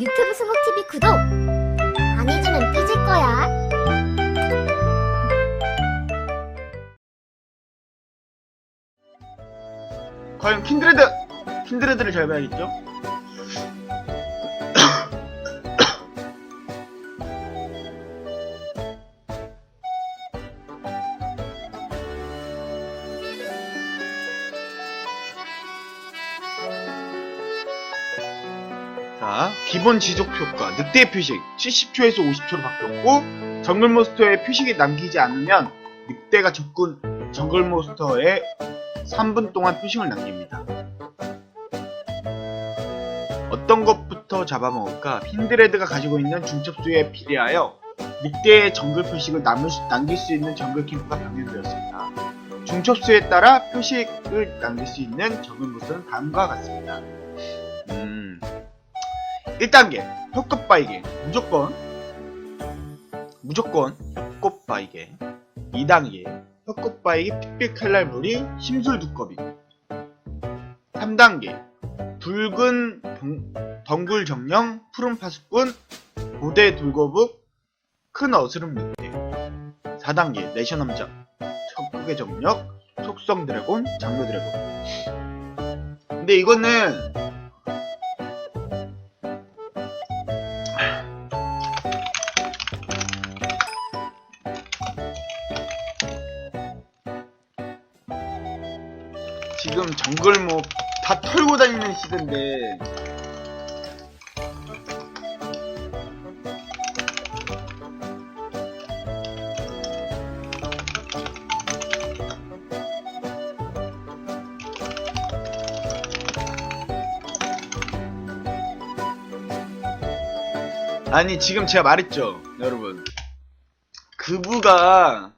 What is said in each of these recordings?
유튜브 수목TV 구독! 안 해주면 삐질 거야. 과연 킨드레드 킨드레드를 잘 봐야겠죠? 자, 기본 지속 효과, 늑대 표식 70초에서 50초로 바뀌었고, 정글 몬스터에 표식이 남기지 않으면 늑대가 접근 정글 몬스터에 3분 동안 표식을 남깁니다. 어떤 것부터 잡아먹을까? 핀드레드가 가지고 있는 중첩수에 비례하여 늑대의 정글 표식을 남길 수 있는 정글 캠프가 변경되었습니다. 중첩수에 따라 표식을 남길 수 있는 정글 모스는 다음과 같습니다. 음, 1단계 혁급 바이게. 무조건 무조건 혁급 바이게. 2단계 혁급 바이게 핏빛 칼날 무리 심술 두꺼비 3단계 붉은 덩- 덩굴 정령 푸른 파수꾼 고대 돌거북 큰 어스름 늑대 4단계 내셔남자 척극의 정력 속성 드래곤 장로 드래곤. 근데 이거는 다니는 시대인데. 아니 지금 제가 말했죠 여러분. 그부가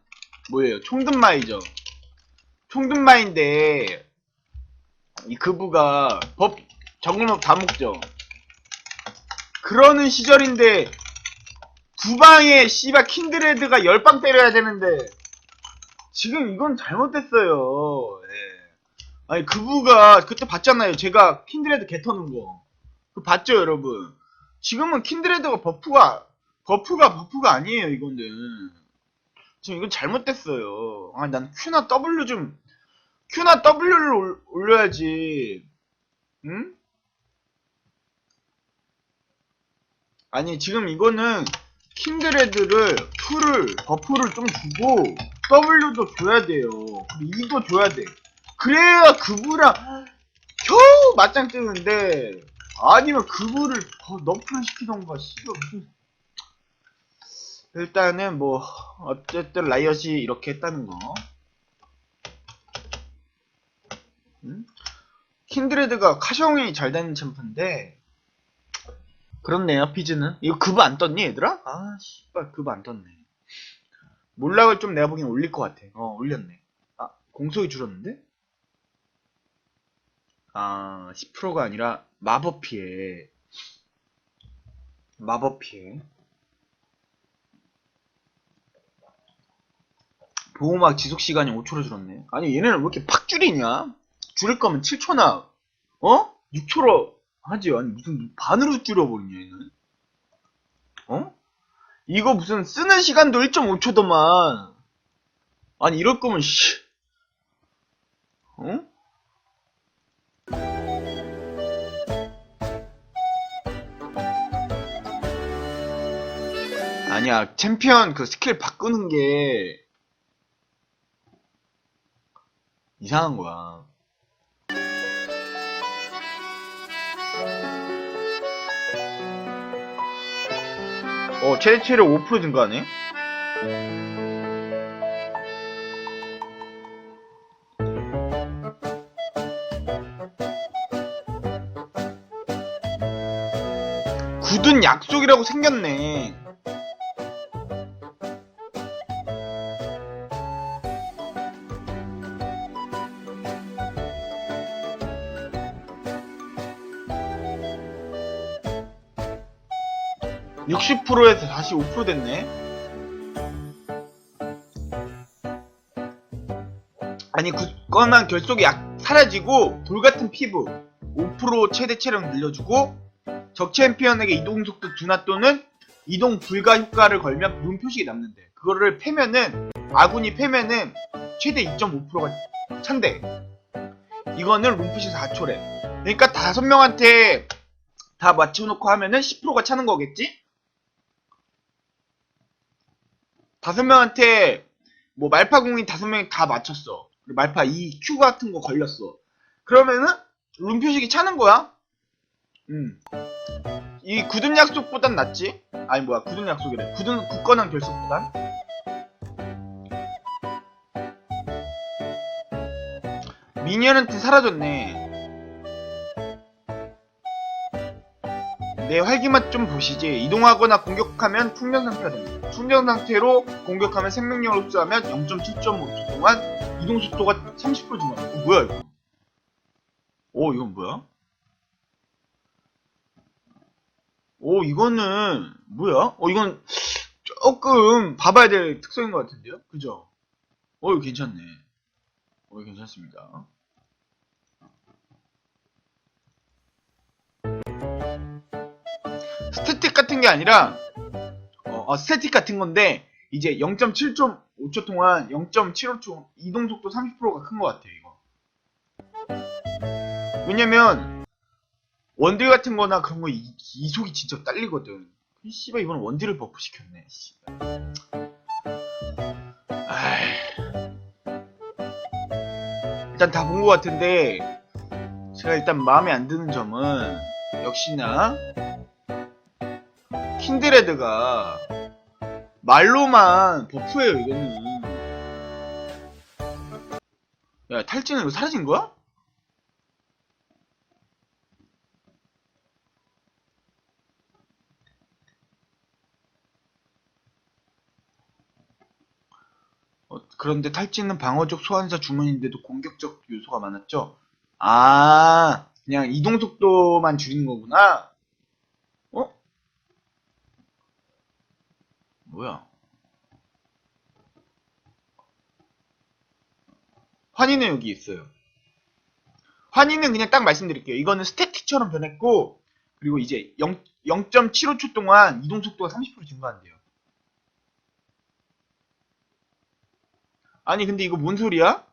뭐예요? 총든마이죠 총든마인데 이 그부가 법 정글몹 다 먹죠. 그러는 시절인데 두 방에 씨발 킨드레드가 열 방 때려야 되는데 지금 이건 잘못됐어요. 예. 아니 그부가 그때 봤잖아요. 제가 킨드레드 개 터는 거. 그 봤죠 여러분. 지금은 킨드레드가 버프가 버프가 버프가 아니에요 이거는. 지금 이건 잘못됐어요. 아니 난 Q나 W 좀 Q나 W를 올- 올려야지. 응? 아니 지금 이거는 킨드레드를 Q를 버프를 좀 주고 W도 줘야 돼요. 그리고 E도 줘야 돼. 그래야 그부랑 겨우 맞짱 뜨는데 아니면 그부를 더 너프를 시키던가 씨발 일단은 뭐 어쨌든 라이엇이 이렇게 했다는 거. 음? 킨드레드가 카샤옹이 잘 되는 챔프인데 그렇네요 피즈는 이거 급안 안 떴니 얘들아? 아 씨발 급안 떴네 몰락을 좀 내가 보기엔 올릴 것 같아 어 올렸네 아 공속이 줄었는데? 아 10%가 아니라 마법 피해 마법 피해 보호막 지속 시간이 5초로 줄었네 아니 얘네는 왜 이렇게 팍 줄이냐? 줄일 거면 7초나 어? 6초로 하지 아니 무슨 반으로 줄여버리냐 얘는 어? 이거 무슨 쓰는 시간도 1.5초더만 아니 이럴 거면 씨 어? 아니야 챔피언 그 스킬 바꾸는 게 이상한 거야 어, 최대치를 5% 증가하네? 굳은 약속이라고 생겼네. (60%에서) 다시 (5% 됐네 아니 굳건한 결속이 약 사라지고 돌같은 피부 5% 최대 체력 늘려주고 적 챔피언에게 이동 속도 둔화 또는 이동 불가 효과를 걸면 룬 표식이 남는데 그거를 패면은 아군이 패면은 최대 2.5%가 찬대. 이거는 룬 표시 4초래. 그러니까 다섯 명한테 다 맞춰놓고 하면은 10%가 차는 거겠지? 다섯 명한테 뭐 말파 공인 다섯 명이 다 맞췄어. 말파 2, Q 같은 거 걸렸어. 그러면은 룬 표식이 차는 거야. 음. 이 굳은 약속보단 낫지? 아니 뭐야 굳은 약속이래. 굳은 굳건한 결속보단. 미니언한테 사라졌네. 내 활기맛 좀 보시지. 이동하거나 공격하면 충전 상태가 됩니다. 충전 상태로 공격하면 생명력을 흡수하면 0.7.5초 동안 이동 속도가 30% 증가. 어, 뭐야 이거? 오 이건 뭐야? 오 이거는 뭐야? 어 이건 조금 봐봐야 될 특성인 것 같은데요? 그죠? 어 괜찮네. 어 이거 괜찮습니다. 같은 게 아니라 어, 어, 스태틱 같은 건데 이제 0.7.5초 동안 0.75초 이동 속도 30%가 큰 것 같아요 이거. 왜냐면 원딜 같은 거나 그런 거 이, 이속이 진짜 딸리거든. 이 씨발 이번 원딜을 버프 시켰네. 씨발. 일단 다 본 것 같은데 제가 일단 마음에 안 드는 점은 역시나 킨드레드가 말로만 버프예요 이거는 야 탈진은 사라진 거야? 어, 그런데 탈진은 방어적 소환사 주문인데도 공격적 요소가 많았죠? 아 그냥 이동 속도만 줄이는 거구나 어? 뭐야? 환희는 여기 있어요. 환희는 그냥 딱 말씀드릴게요. 이거는 스태틱처럼 변했고, 그리고 이제 0, 0.75초 동안 이동 속도가 30% 증가한대요. 아니, 근데 이거 뭔 소리야?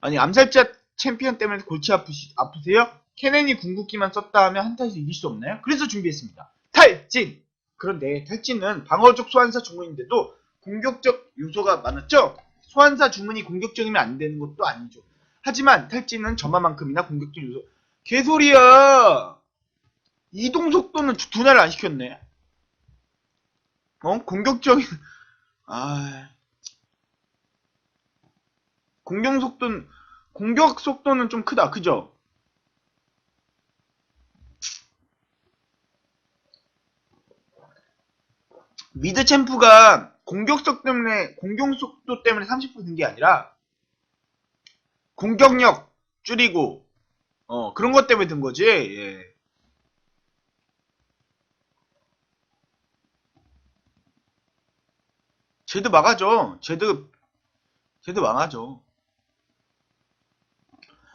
아니, 암살자 챔피언 때문에 골치 아프시, 아프세요? 케넨이 궁극기만 썼다 하면 한타에서 이길 수 없나요? 그래서 준비했습니다. 탈진! 그런데 탈진은 방어적 소환사 주문인데도 공격적 요소가 많았죠? 소환사 주문이 공격적이면 안 되는 것도 아니죠. 하지만 탈진은 저만큼이나 공격적 요소. 개소리야! 이동 속도는 두- 분할을 안 시켰네. 어? 공격적인, 아. 공격 속도는, 공격 속도는 좀 크다. 그죠? 미드 챔프가 공격속 때문에 공격 속도 때문에 30%든 게 아니라 공격력 줄이고 어 그런 것 때문에 든 거지. 예. 쟤도 막아줘. 쟤도 쟤도 망하죠.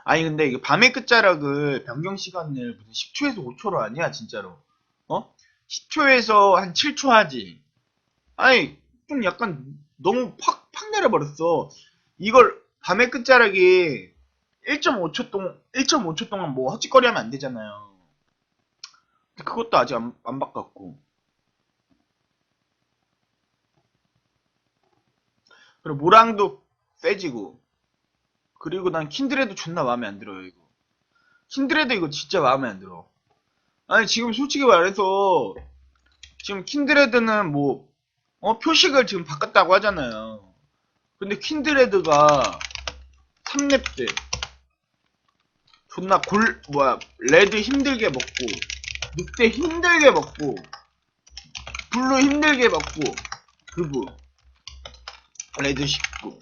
아니 근데 이게 밤의 끝자락을 변경 시간을 무슨 10초에서 5초로 하냐 진짜로. 어? 10초에서 한 7초 하지. 아니 좀 약간 너무 팍, 팍 내려버렸어. 이걸 밤의 끝자락이 1.5초 동안 1.5초 동안 뭐 헛짓거리 하면 안 되잖아요. 그것도 아직 안, 안 바꿨고. 그리고 모랑도 세지고. 그리고 난 킨드레도 존나 마음에 안 들어요, 이거. 킨드레도 이거 진짜 마음에 안 들어. 아니, 지금 솔직히 말해서, 지금 킨드레드는 뭐, 어, 표식을 지금 바꿨다고 하잖아요. 근데 킨드레드가 3렙 때 존나 골 뭐야 레드 힘들게 먹고 늑대 힘들게 먹고 블루 힘들게 먹고 그부 레드 19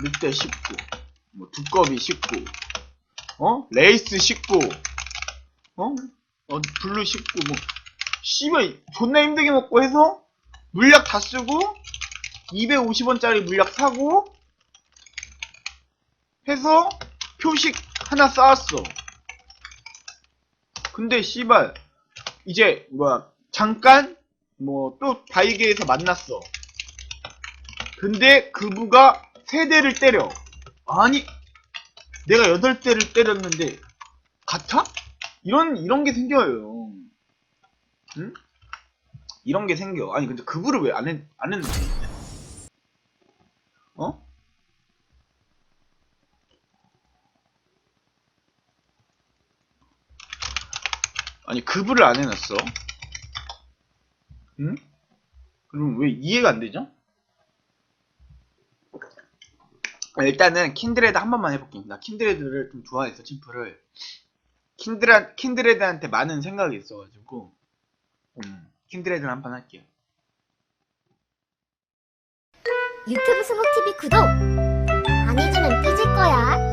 늑대 19 뭐 두꺼비 19 어? 레이스 19 어? 어 블루 19뭐 씨발 존나 힘들게 먹고 해서 물약 다 쓰고 250원짜리 물약 사고 해서 표식 하나 쌓았어. 근데 씨발 이제 뭐야 잠깐 뭐 또 바이게에서 만났어. 근데 그부가 세 대를 때려. 아니 내가 여덟 대를 때렸는데 같아? 이런 이런 게 생겨요. 응? 이런 게 생겨. 아니 근데 그부를 왜안 했, 안 했는데? 어? 아니 그부를 안 해놨어? 응? 그럼 왜 이해가 안 되죠? 아, 일단은 킨드레드 한 번만 해볼게. 나 킨드레드를 좀 좋아해서 침프를 킨드라, 킨드레드한테 많은 생각이 있어가지고 음, 킨드레드를 한번 할게요. 유튜브 수목TV 구독! 안 해주면 삐질 거야.